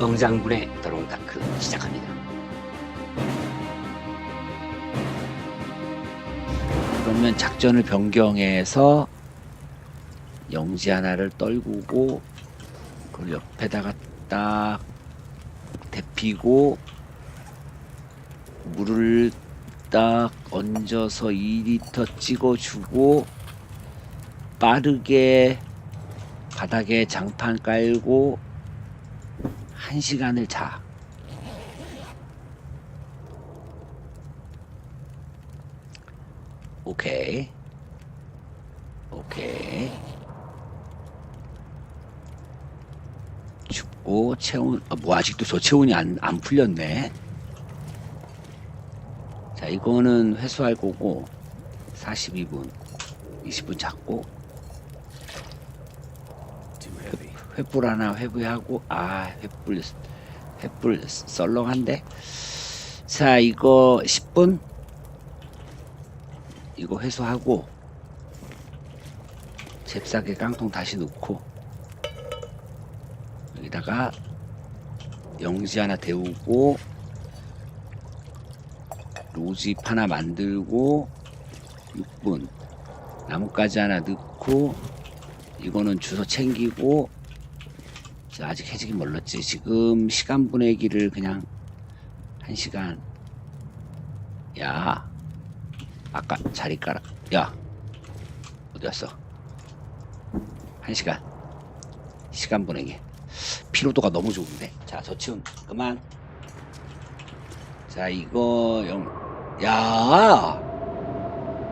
응장군의 드론다크 시작합니다. 그러면 작전을 변경해서 영지 하나를 떨구고 그 옆에다가 딱 데피고 물을 딱 얹어서 2리터 찍어주고 빠르게 바닥에 장판 깔고 한 시간을 자. 오케이. 오케이. 춥고 체온 아, 뭐 아직도 저 체온이 안, 안 풀렸네. 자 이거는 회수할 거고 42분 20분 잡고 횃불 하나 회부하고 아 횃불 횃불 썰렁한데? 자 이거 10분? 이거 회수하고 잽싸게 깡통 다시 넣고 여기다가 영지 하나 데우고 로집 하나 만들고 6분. 나뭇가지 하나 넣고 이거는 주소 챙기고 자, 아직 해지기 멀렀지. 지금 시간 보내기를 그냥 한 시간. 야 아까 자리 깔아. 야 어디 갔어? 한 시간. 시간 보내기. 피로도가 너무 좋은데. 자 저 치운. 그만. 자 이거 영 야!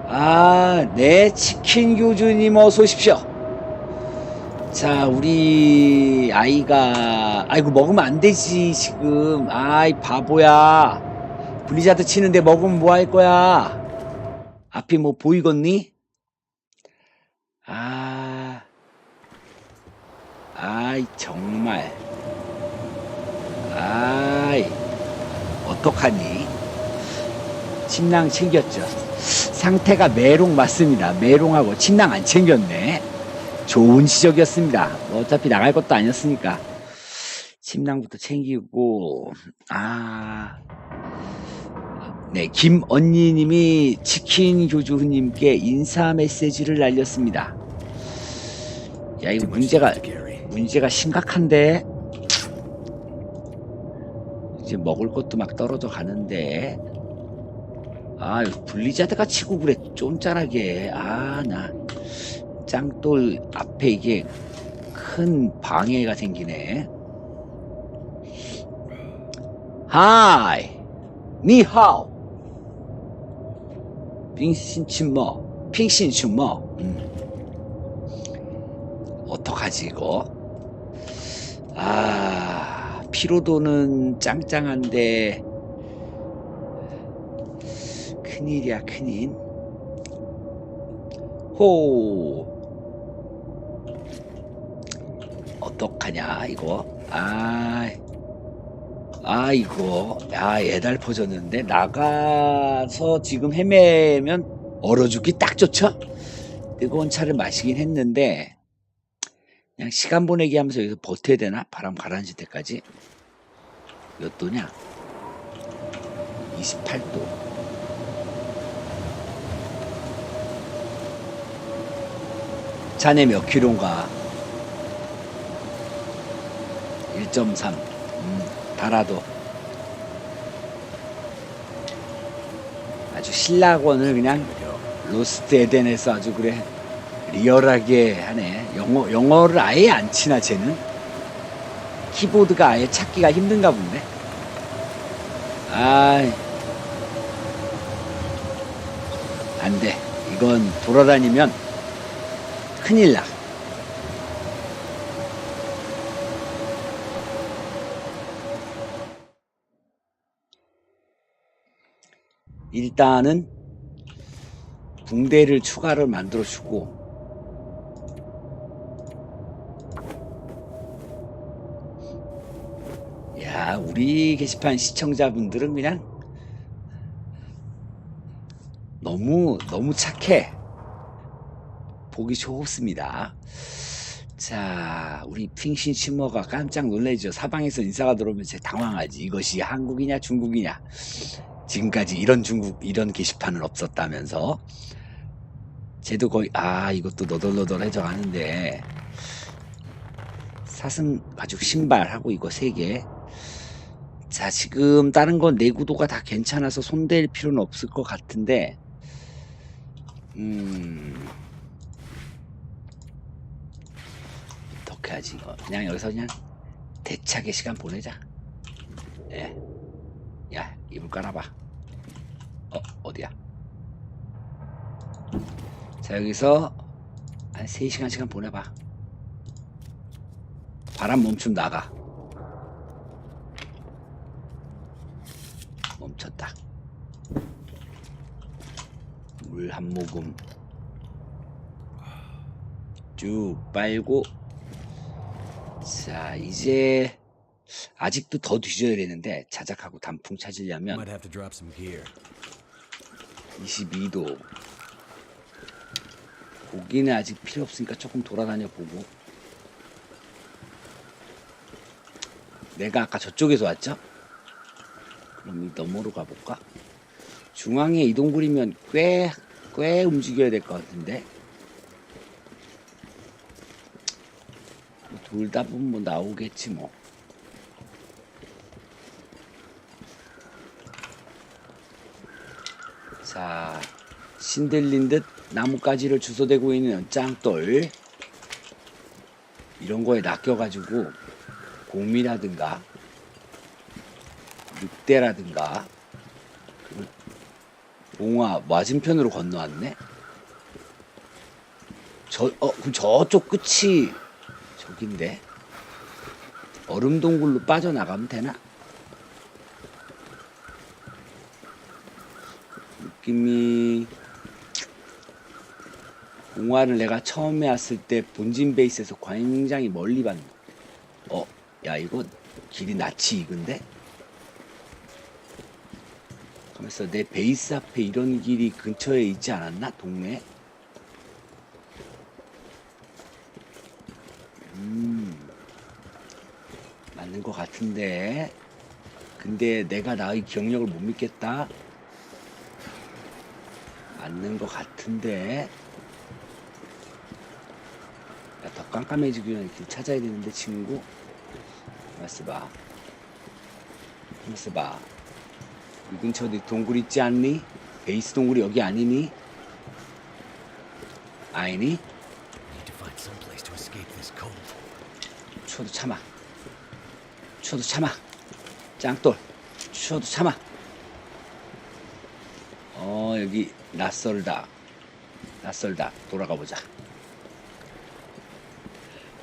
아, 네, 치킨 교주님 어서 오십시오. 자, 우리 아이가, 아이고, 먹으면 안 되지, 지금. 아이, 바보야. 블리자드 치는데 먹으면 뭐 할 거야? 앞이 뭐 보이겠니? 아, 아이, 정말. 아이, 어떡하니? 침낭 챙겼죠. 상태가 메롱 맞습니다. 메롱하고 침낭 안 챙겼네. 좋은 지적이었습니다. 뭐 어차피 나갈 것도 아니었으니까. 침낭부터 챙기고, 아. 네, 김언니님이 치킨 교주님께 인사 메시지를 날렸습니다. 야, 이거 문제가, 문제가 심각한데? 이제 먹을 것도 막 떨어져 가는데. 아, 블리자드가 치고 그래. 쫌짠하게. 아, 나. 짱돌 앞에 이게 큰 방해가 생기네. 하이. 니하오. 빙신춘뭐. 핑신춘뭐. 음. 어떡하지, 이거? 아, 피로도는 짱짱한데, 큰일이야 큰일 호 어떡하냐 이거? 아 아이고 야 애달 퍼졌는데 나가서 지금 헤매면 얼어 죽기 딱 좋죠? 뜨거운 차를 마시긴 했는데 그냥 시간 보내기 하면서 여기서 버텨야 되나? 바람 가라앉을 때까지? 몇 도냐? 28도. 자네 몇 킬로인가? 1.3. 음, 달아도. 아주 신락원을 그냥 로스트 에덴에서 아주 그래 리얼하게 하네. 영어, 영어를 아예 안 치나 쟤는? 키보드가 아예 찾기가 힘든가 본데. 아이. 안 돼. 이건 돌아다니면 큰일 나. 일단은 붕대를 추가를 만들어 주고 야 우리 게시판 시청자분들은 그냥 너무 너무 착해 보기 좋습니다. 자, 우리 핑신 치머가 깜짝 놀래죠. 사방에서 인사가 들어오면 제 당황하지. 이것이 한국이냐 중국이냐. 지금까지 이런 중국 이런 게시판은 없었다면서. 쟤도 거의 아 이것도 너덜너덜해져 가는데 사슴 가죽 신발하고 이거 세 개. 자 지금 다른 건 내구도가 다 괜찮아서 손댈 필요는 없을 것 같은데 음 어떻게 하지 이거 그냥 여기서 그냥 대차게 시간 보내자 예. 야 이불 깔아봐 어 어디야? 자 여기서 한 3시간 시간 보내봐. 바람 멈춤 나가. 멈췄다. 물 한 모금. 쭉 빨고. 자 이제 아직도 더 뒤져야 되는데 자작하고 단풍 찾으려면 22도 고기는 아직 필요 없으니까 조금 돌아다녀 보고 내가 아까 저쪽에서 왔죠? 그럼 이 너머로 가볼까? 중앙에 이동굴이면 꽤, 꽤 움직여야 될 것 같은데 돌다 보면 뭐 나오겠지 뭐 자, 신들린 듯 나뭇가지를 주워대고 있는 짱돌. 이런 거에 낚여가지고 곰이라든가 늑대라든가 봉화 맞은편으로 건너왔네. 저, 어, 그럼 저쪽 끝이 저긴데. 얼음 동굴로 빠져나가면 되나? 느낌이 공화를 내가 처음에 왔을 때 본진 베이스에서 굉장히 멀리 봤는 어, 야 이거 길이 낯이 익은데? 가면서 내 베이스 앞에 이런 길이 근처에 있지 않았나? 동네에? 음, 맞는 것 같은데. 근데 내가 나의 기억력을 못 믿겠다. 맞는 것 같은데. 야, 더 깜깜해지기 전에 길 찾아야 되는데, 친구. 가만있어 봐. 가만있어 봐. 이 근처 어디 동굴 있지 않니? 베이스 동굴이 여기 아니니? 아니니? 추워도 참아. 추워도 참아. 짱돌. 추워도 참아. 어, 여기 낯설다. 낯설다. 돌아가 보자.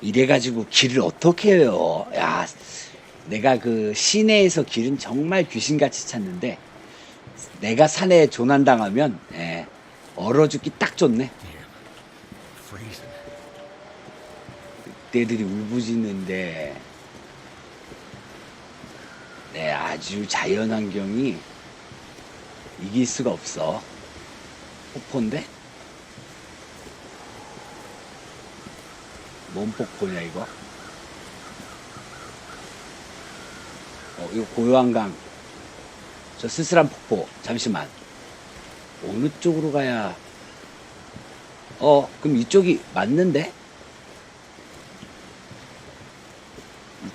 이래가지고 길을 어떻게 해요? 야, 내가 그 시내에서 길은 정말 귀신같이 찾는데, 내가 산에 조난당하면, 예, 얼어 죽기 딱 좋네. 늑대들이 울부짖는데 네 아주 자연 환경이 이길 수가 없어. 폭포인데? 뭔 폭포냐 이거? 어 이거 고요한강. 저 쓸쓸한 폭포. 잠시만. 어느 쪽으로 가야? 어 그럼 이쪽이 맞는데?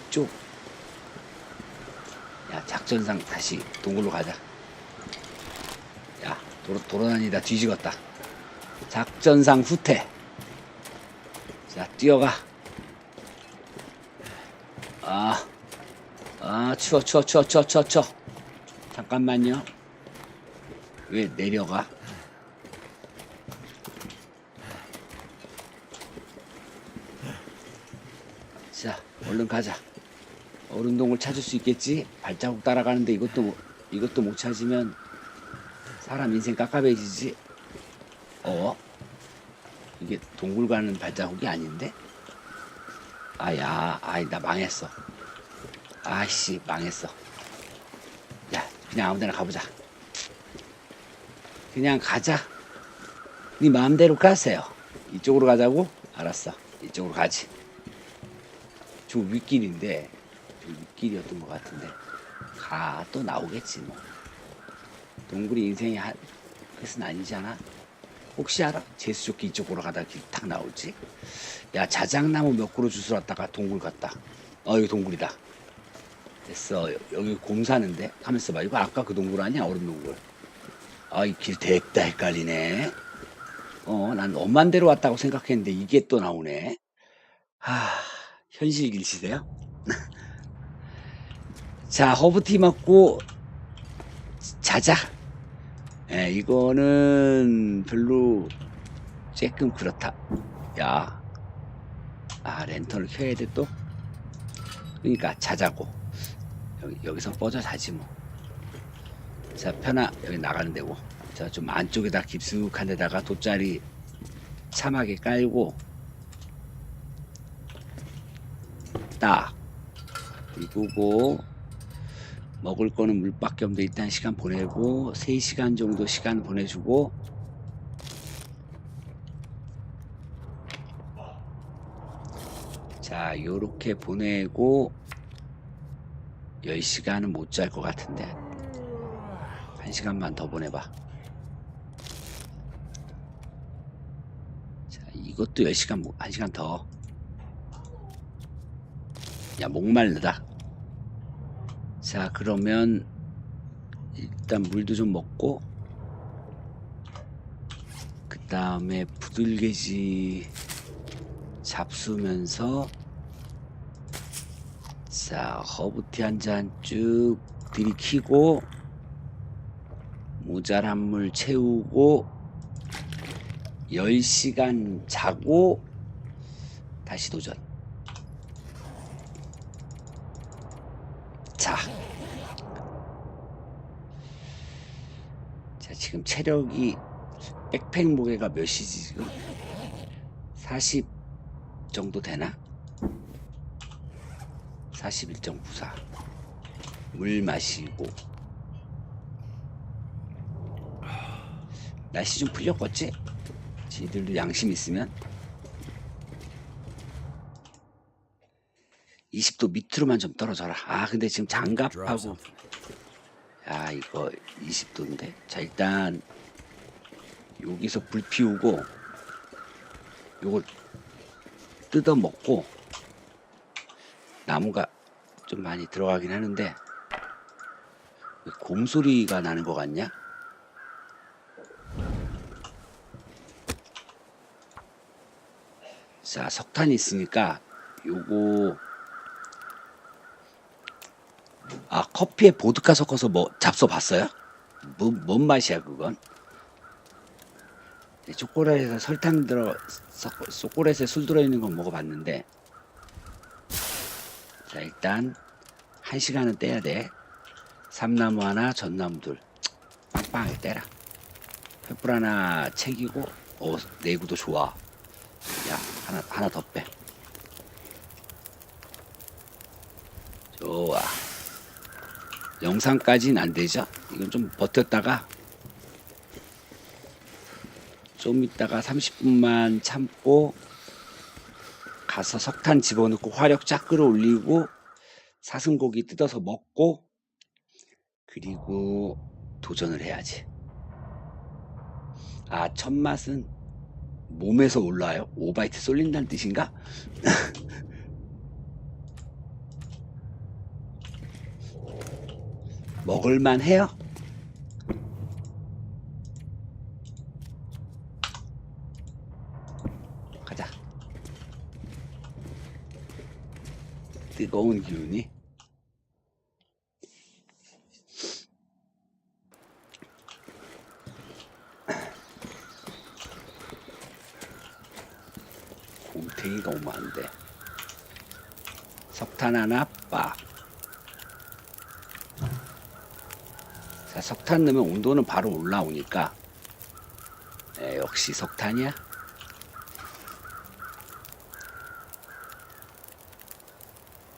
이쪽. 야 작전상 다시 동굴로 가자. 야 도로, 돌아다니다 뒤지겠다. 작전상 후퇴. 자 뛰어가. 아, 아 추워 추워 추워 추워 추워 추워. 잠깐만요. 왜 내려가? 자 얼른 가자. 얼음동굴 찾을 수 있겠지? 발자국 따라가는데 이것도 못- 이것도 못 찾으면 사람 인생 깝깝해지지. 어? 이게 동굴 가는 발자국이 아닌데? 아야, 아이 나 망했어. 아씨 망했어. 야, 그냥 아무데나 가보자. 그냥 가자. 네 마음대로 가세요. 이쪽으로 가자고? 알았어. 이쪽으로 가지. 저 윗길인데 저 윗길이었던 것 같은데 가 또 나오겠지 뭐 동굴이 인생이 한 끝은 아니잖아. 혹시 알아? 제수조끼 이쪽으로 가다 길탁 나올지? 야 자작나무 몇 그루 주스러 왔다가 동굴 갔다. 어 여기 동굴이다. 됐어. 여- 여기 곰 사는데? 가만있어 봐. 이거 아까 그 동굴 아니야? 얼음 동굴. 아 이 길 됐다 헷갈리네. 어난 엄만 대로 왔다고 생각했는데 이게 또 나오네. 아 현실 길치세요? 자 허브티 맞고 자자 예, 이거는 별로 조금 그렇다. 야 아 랜턴을 켜야 돼 또? 그러니까 자자고. 여기, 여기서 뻗어 자지 뭐 자 편하 여기 나가는 데고. 자 좀 안쪽에다 깊숙한 데다가 돗자리 참하게 깔고. 딱. 이거고 먹을 거는 물밖에 없는데 일단 시간 보내고 3시간 정도 시간 보내주고. 자 요렇게 보내고 10시간은 못 잘 것 같은데. 1시간만 더 보내봐. 자 이것도 10시간 1시간 더. 야 목말르다 자 그러면 일단 물도 좀 먹고 그 다음에 부들개지 잡수면서 자 허브티 한 잔 쭉 들이키고 모자란 물 채우고 10시간 자고 다시 도전 자. 자, 지금 체력이 백팩 무게가 몇이지 지금? 40 정도 되나? 41.94. 물 마시고. 날씨 좀 풀렸겠지? 지들도 양심 있으면 20도 밑으로만 좀 떨어져라. 아, 근데 지금 장갑하고 야 이거 20도인데 자 일단 여기서 불 피우고 요걸 뜯어 먹고 나무가 좀 많이 들어가긴 하는데 왜 곰소리가 나는 것 같냐? 자 석탄이 있으니까 요거 아 커피에 보드카 섞어서 뭐 잡숴 봤어요? 뭐, 뭔 맛이야 그건? 네, 초콜릿에 설탕 들어 섞- 초콜릿에 술 들어있는 건 먹어봤는데. 자 일단 한 시간은 떼야 돼. 삼나무 하나 전나무 둘. 빵빵하게 떼라. 횃불 하나 챙기고 어 내구도 좋아. 야 하나 하나 더빼 좋아 영상까지는 안 되죠. 이건 좀 버텼다가 좀 있다가 30분만 참고 가서 석탄 집어넣고 화력 쫙 끌어올리고 사슴고기 뜯어서 먹고 그리고 도전을 해야지. 아, 첫 맛은 몸에서 올라요? 오바이트 쏠린다는 뜻인가? 먹을만 해요? 가자. 뜨거운 기운이 곰탱이가 오면 안 돼. 석탄 하나 빡. 석탄 넣으면 온도는 바로 올라오니까. 에, 역시 석탄이야.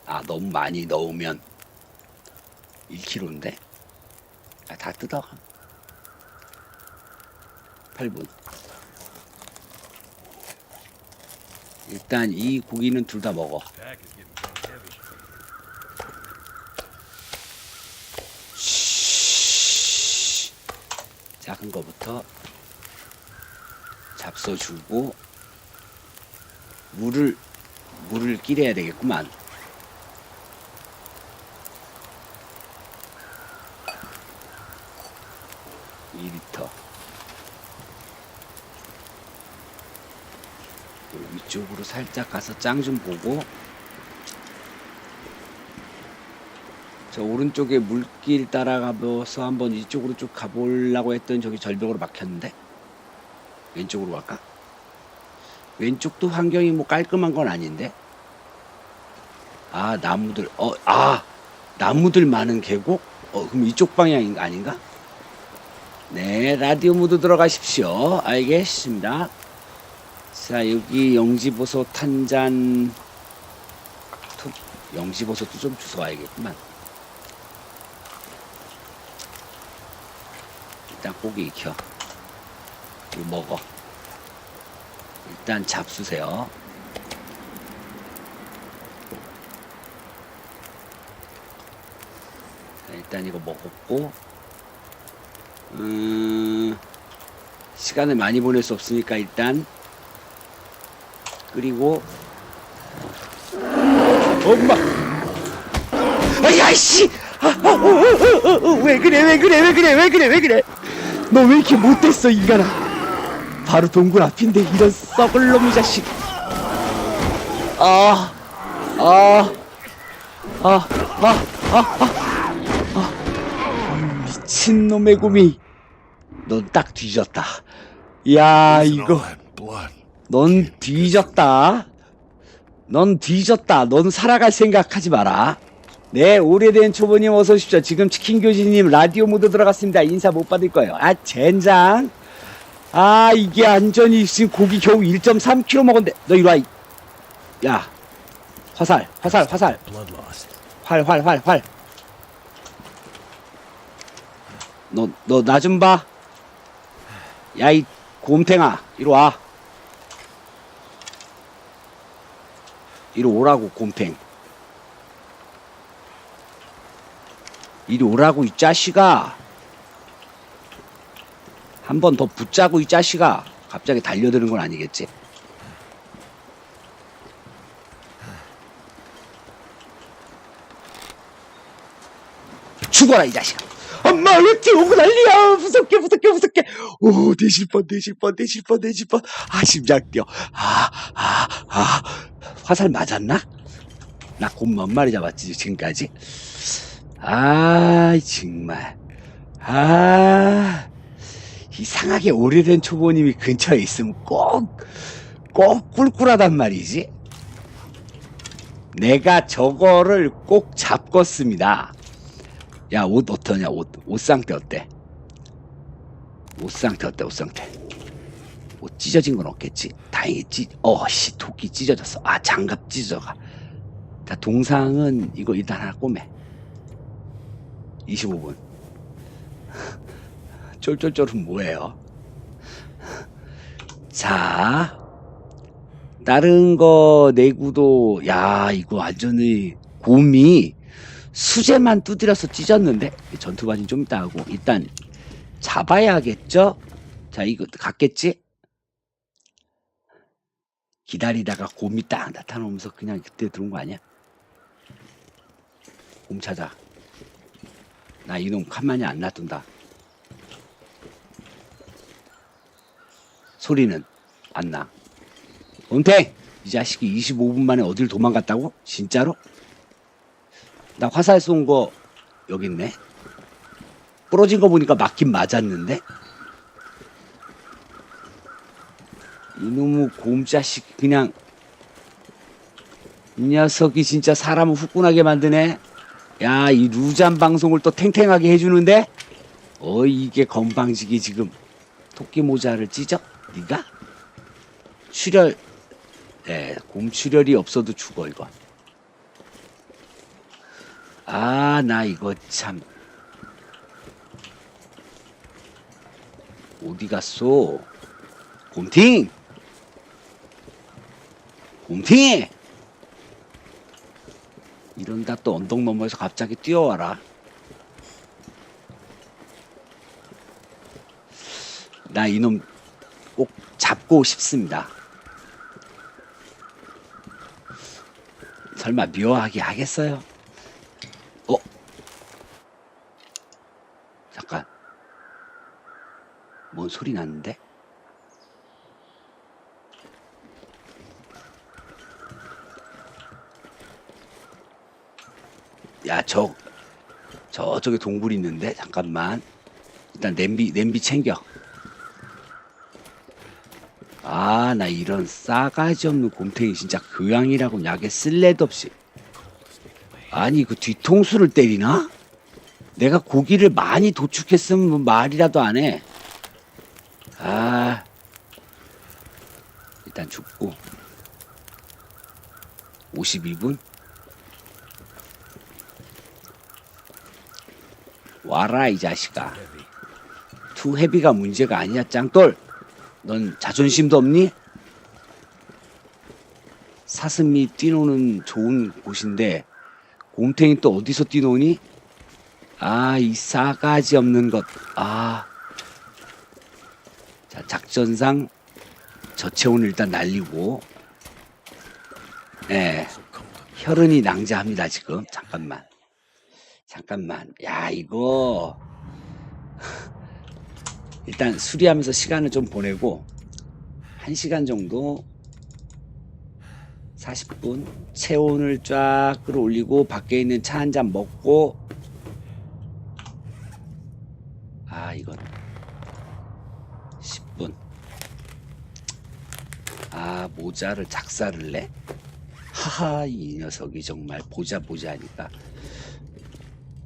아 너무 많이 넣으면 1kg인데? 아, 다 뜯어 8분. 일단 이 고기는 둘 다 먹어 작은 거부터 잡숴주고 물을 물을 끼려야 되겠구만. 이리터 위쪽으로 살짝 가서 짱 좀 보고 저 오른쪽에 물길 따라가면서 한번 이쪽으로 쭉 가보려고 했던 저기 절벽으로 막혔는데? 왼쪽으로 갈까? 왼쪽도 환경이 뭐 깔끔한 건 아닌데? 아 나무들 어 아 나무들 많은 계곡? 어 그럼 이쪽 방향인 아닌가? 네 라디오 모드 들어가십시오. 알겠습니다. 자 여기 영지보소 탄잔 투- 영지보소도 좀 주워와야겠구만 일단 고기 익혀. 이거 먹어. 일단 잡수세요. 자, 일단 이거 먹었고 음, 시간을 많이 보낼 수 없으니까 일단 끓이고. 엄마! 아야씨! 아, 아, 어, 어, 어, 어, 어, 왜 그래 왜 그래 왜 그래 왜 그래 왜 그래 너 왜 이렇게 못됐어 인간아 바로 동굴 앞인데 이런 썩을 놈의 자식 아, 아, 아, 아, 아, 아, 아. 미친놈의 구미 넌 딱 뒤졌다 야 이거. 넌 뒤졌다. 넌 뒤졌다. 넌 살아갈 생각하지 마라. 네, 오래된 초보님 어서 오십시오. 지금 치킨 교지님 라디오 모드 들어갔습니다. 인사 못 받을 거예요. 아, 젠장. 아, 이게 안전이 지금 고기 겨우 1.3kg 먹었는데. 너 이리 와. 이- 야, 화살, 화살, 화살. 활, 활, 활, 활. 너, 너 나 좀 봐. 야, 이 곰탱아. 이리 와. 이리 오라고, 곰탱. 이리 오라고, 이 자식아. 한 번 더 붙자고, 이 자식아. 갑자기 달려드는 건 아니겠지? 죽어라 이 자식아 엄마 왜 뛰어오고 난리야 무섭게 무섭게 무섭게 오 내실 뻔 내실 뻔 내실 뻔 내실 뻔아 심장 뛰어 아아아 아, 화살 맞았나? 나곰몇 마리 잡았지 지금까지 아 정말 아 이상하게 오래된 초보님이 근처에 있으면 꼭 꼭 꿀꿀하단 말이지 내가 저거를 꼭 잡겠습니다 야, 옷 어떠냐, 옷. 옷 상태 어때? 옷 상태 어때, 옷 상태? 옷 찢어진 건 없겠지? 다행히 찢, 어, 씨, 도끼 찢어졌어. 아, 장갑 찢어가. 자, 동상은 이거 일단 하나 꼬매. 25분. 쫄쫄쫄은 뭐예요? 자, 다른 거 내구도, 야, 이거 완전히 곰이 수제만 두드려서 찢었는데 전투반이 좀 이따 하고 일단 잡아야겠죠? 자 이거 갔겠지? 기다리다가 곰이 딱 나타나면서 그냥 그때 들어온 거 아니야? 곰 찾아 나 이놈 가만히 안 놔둔다 소리는 안 나. 은팽! 이 자식이 25분 만에 어딜 도망갔다고? 진짜로? 나 화살 쏜 거 여기 있네. 부러진 거 보니까 맞긴 맞았는데. 이놈의 곰자식 그냥 이 녀석이 진짜 사람을 후끈하게 만드네. 야, 이 루잔 방송을 또 탱탱하게 해주는데? 어, 이게 건방지게 지금 토끼 모자를 찢어? 네가? 출혈, 네, 곰 출혈이 없어도 죽어 이거. 아, 나 이거 참. 어디 갔어? 곰팅! 곰팅! 이런다 또 언덕 너머에서 갑자기 뛰어와라. 나 이놈 꼭 잡고 싶습니다. 설마 묘하게 하겠어요? 어? 잠깐. 뭔 소리 났는데? 야, 저, 저쪽에 동굴이 있는데? 잠깐만. 일단 냄비, 냄비 챙겨. 아, 나 이런 싸가지 없는 곰탱이 진짜 교양이라고 약에 쓸래도 없이. 아니, 그 뒤통수를 때리나? 내가 고기를 많이 도축했으면 뭐 말이라도 안 해. 아. 일단 죽고. 52분? 와라, 이 자식아. Heavy. 투 헤비가 문제가 아니야, 짱돌. 넌 자존심도 없니? 사슴이 뛰노는 좋은 곳인데 곰탱이 또 어디서 뛰노니? 아, 이 싸가지 없는 것. 아. 자, 작전상 저체온을 일단 날리고 cold. 혈흔이 낭자합니다, 지금. 잠깐만. 잠깐만. 야, 이거. 일단 수리하면서 시간을 좀 보내고, 1시간 정도, 40분, 체온을 쫙 끌어올리고, 밖에 있는 차 한 잔 먹고, 아, 이건 10분. 아, 모자를 작사를 내? 하하 이 녀석이 정말 보자 보자 하니까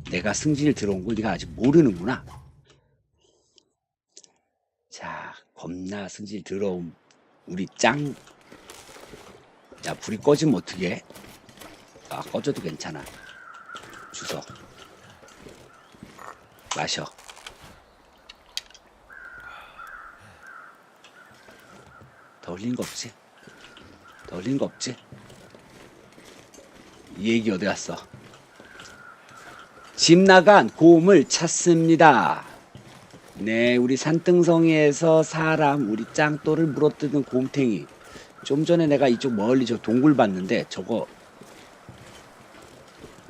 내가 승진을 들어온 걸 네가 아직 모르는구나 자 겁나 승질 들어온 우리 짱 야, 불이 꺼지면 어떡해? 아, 꺼져도 괜찮아. 주석. 마셔. 더 흘린 거 없지? 더 흘린 거 없지? 이 얘기 어디 갔어? 집 나간 곰을 찾습니다. 네, 우리 산등성이에서 사람, 우리 짱돌을 물어뜯은 곰탱이. 좀 전에 내가 이쪽 멀리 저 동굴 봤는데 저거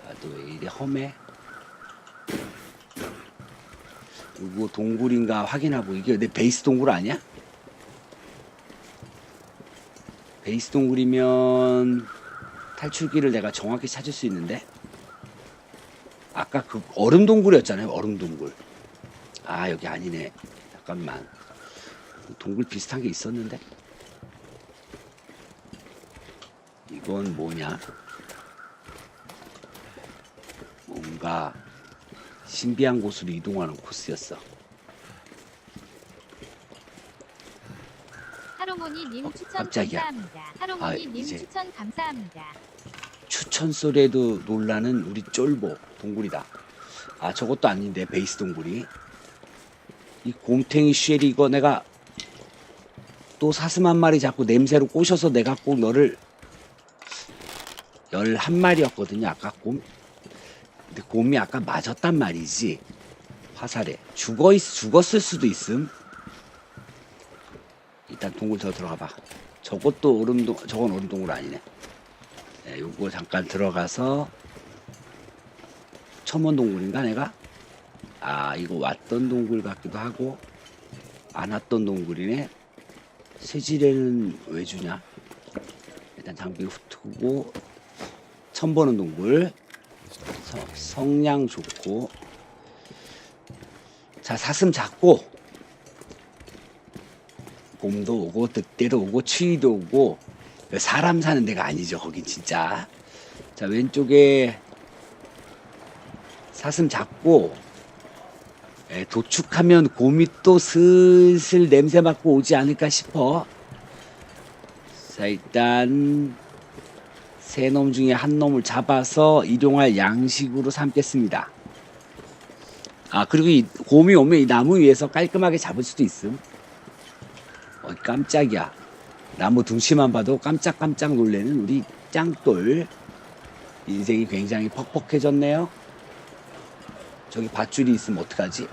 아, 또왜 이래 험해? 이거 동굴인가 확인하고 이게 내 베이스 동굴 아니야? 베이스 동굴이면 탈출기를 내가 정확히 찾을 수 있는데 아까 그 얼음 동굴이었잖아요 얼음 동굴 아 여기 아니네 잠깐만 동굴 비슷한 게 있었는데 이건 뭐냐 뭔가 신비한 곳으로 이동하는 코스였어 하로모니님 추천 깜짝이야. 감사합니다. 아, 하로모니님 이제. 추천 감사합니다. 추천 소리에도 놀라는 우리 쫄보 동굴이다. 아 저것도 아닌데 베이스 동굴이. 이 곰탱이 쉘이 이거 내가 또 사슴 한 마리 잡고 냄새로 꼬셔서 내가 꼭 너를 열 한 마리였거든요 아까 곰. 근데 곰이 아까 맞았단 말이지. 화살에. 죽어 있 죽었을 수도 있음. 일단 동굴 더 들어가 봐. 저것도 얼음동 저건 얼음 동굴 아니네 네, 요거 잠깐 들어가서 첨원 동굴인가 내가? 아 이거 왔던 동굴 같기도 하고 안 왔던 동굴이네. 세질에는 왜 주냐? 일단 장비 훑고 처음 보는 동굴. 서- 성량 좋고. 자 사슴 잡고. 곰도 오고 늑대도 오고 추위도 오고 사람 사는 데가 아니죠 거긴 진짜. 자 왼쪽에 사슴 잡고 예, 도축하면 곰이 또 슬슬 냄새 맡고 오지 않을까 싶어. 자 일단 세 놈 중에 한 놈을 잡아서 일용할 양식으로 삼겠습니다. 아 그리고 이 곰이 오면 이 나무 위에서 깔끔하게 잡을 수도 있음. 어 깜짝이야 나무 둥치만 봐도 깜짝깜짝 놀래는 우리 짱돌 인생이 굉장히 퍽퍽해졌네요 저기 밧줄이 있으면 어떡하지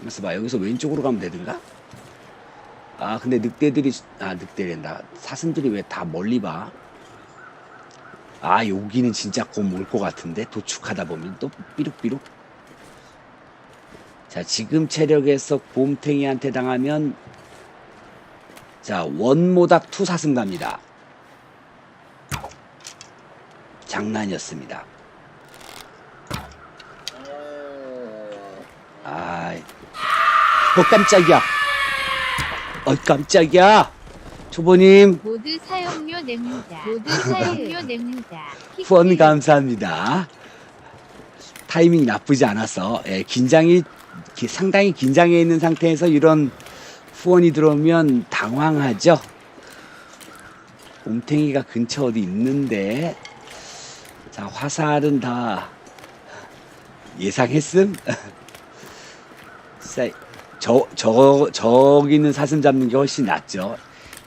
가만있어 봐. 여기서 왼쪽으로 가면 되든가? 아, 근데 늑대들이, 아, 늑대랜다. 사슴들이 왜 다 멀리 봐? 아, 여기는 진짜 곧 올 것 같은데? 도축하다 보면 또 삐룩삐룩. 자, 지금 체력에서 곰탱이한테 당하면, 자, 원모닥 투 사슴 갑니다. 장난이었습니다. 아, 어 깜짝이야. 어 깜짝이야. 초보님 모두 사용료 냅니다. 모두 사용료 냅니다. 후원 감사합니다. 타이밍 나쁘지 않아서 예, 긴장이 기- 상당히 긴장해 있는 상태에서 이런 후원이 들어오면 당황하죠. 곰탱이가 근처 어디 있는데 자 화살은 다 예상했음. 자, 저, 저, 저기 있는 사슴 잡는 게 훨씬 낫죠.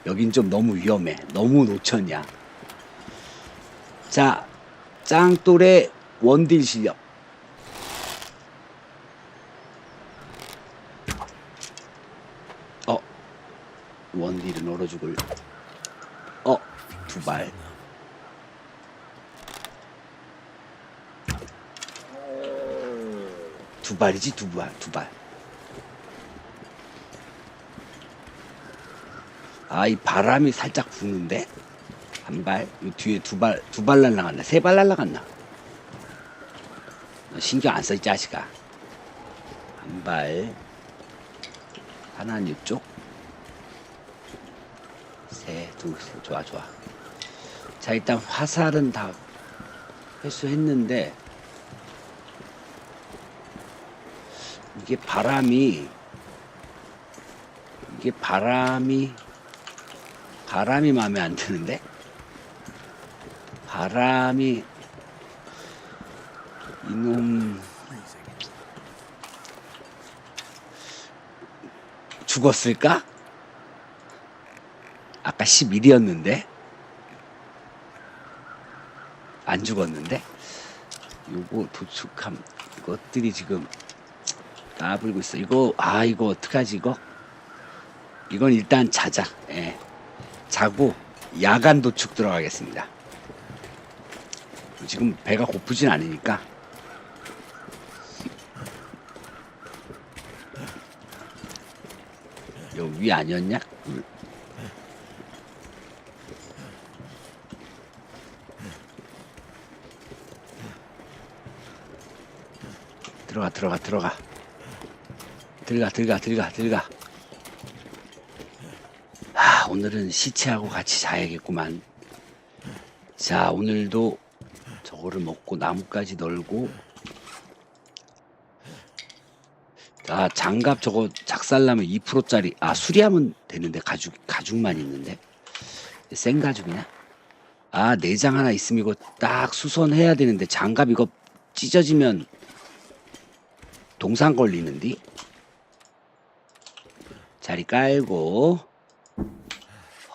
여긴 좀 너무 위험해. 너무 놓쳤냐. 자, 짱돌의 원딜 실력. 원딜은 얼어 죽을. 어, 두 발. 두 발이지, 두 발, 두 발. 아, 이 바람이 살짝 부는데? 한 발, 요 뒤에 두 발, 두 발 날라갔나? 세 발 날라갔나? 너 신경 안 써, 이 자식아. 한 발. 하나는 이쪽. 셋. 좋아, 좋아. 자, 일단 화살은 다 회수했는데, 이게 바람이, 이게 바람이, 바람이 마음에 안 드는데? 바람이 이놈 죽었을까? 아까 11이었는데? 안 죽었는데? 요거 도축함 이것들이 지금 까불고 있어. 이거 아 이거 어떡하지 이거? 이건 일단 자자. 예. 자고 야간 도축 들어가겠습니다. 지금 배가 고프진 않으니까. 여기 아니었냐? 들어가 들어가 들어가. 들어가 들어가 들어가 들어가. 아 오늘은 시체하고 같이 자야겠구만. 자 오늘도 저거를 먹고 나뭇가지 널고. 아 장갑 저거 작살나면 2%짜리. 아 수리하면 되는데 가죽 가죽만 있는데. 생 가죽이냐? 아 내장 하나 있으면 이거 딱 수선해야 되는데 장갑 이거 찢어지면 동상 걸리는디? 자리 깔고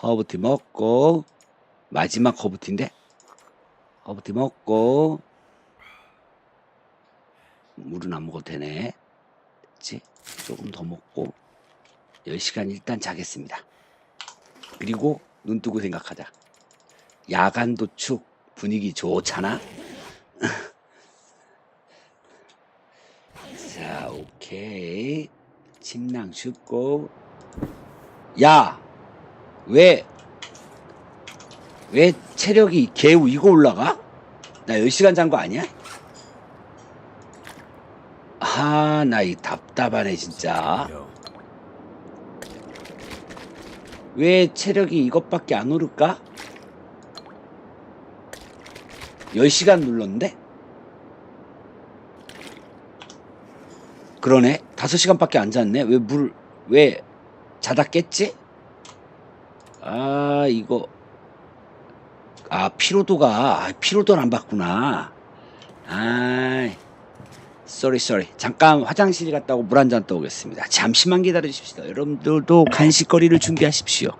허브티 먹고 마지막 허브티인데? 허브티 먹고 물은 안 먹어도 되네. 됐지? 조금 더 먹고 10시간 일단 자겠습니다. 그리고 눈 뜨고 생각하자. 야간 도축 분위기 좋잖아 자 오케이 침낭 춥고 야 왜, 왜 체력이 개우 이거 올라가? 나 10시간 잔 거 아니야? 아, 나 이 답답하네, 진짜. 왜 체력이 이것밖에 안 오를까? 10시간 눌렀는데? 그러네. 5시간밖에 안 잤네. 왜 물, 왜 자다 깼지? 아, 이거. 아, 피로도가, 아, 피로도를 안 봤구나. 아, 쏘리, 쏘리. 잠깐 화장실 갔다 오고 물 한 잔 떠오겠습니다. 잠시만 기다려 주십시오. 여러분들도 간식거리를 준비하십시오.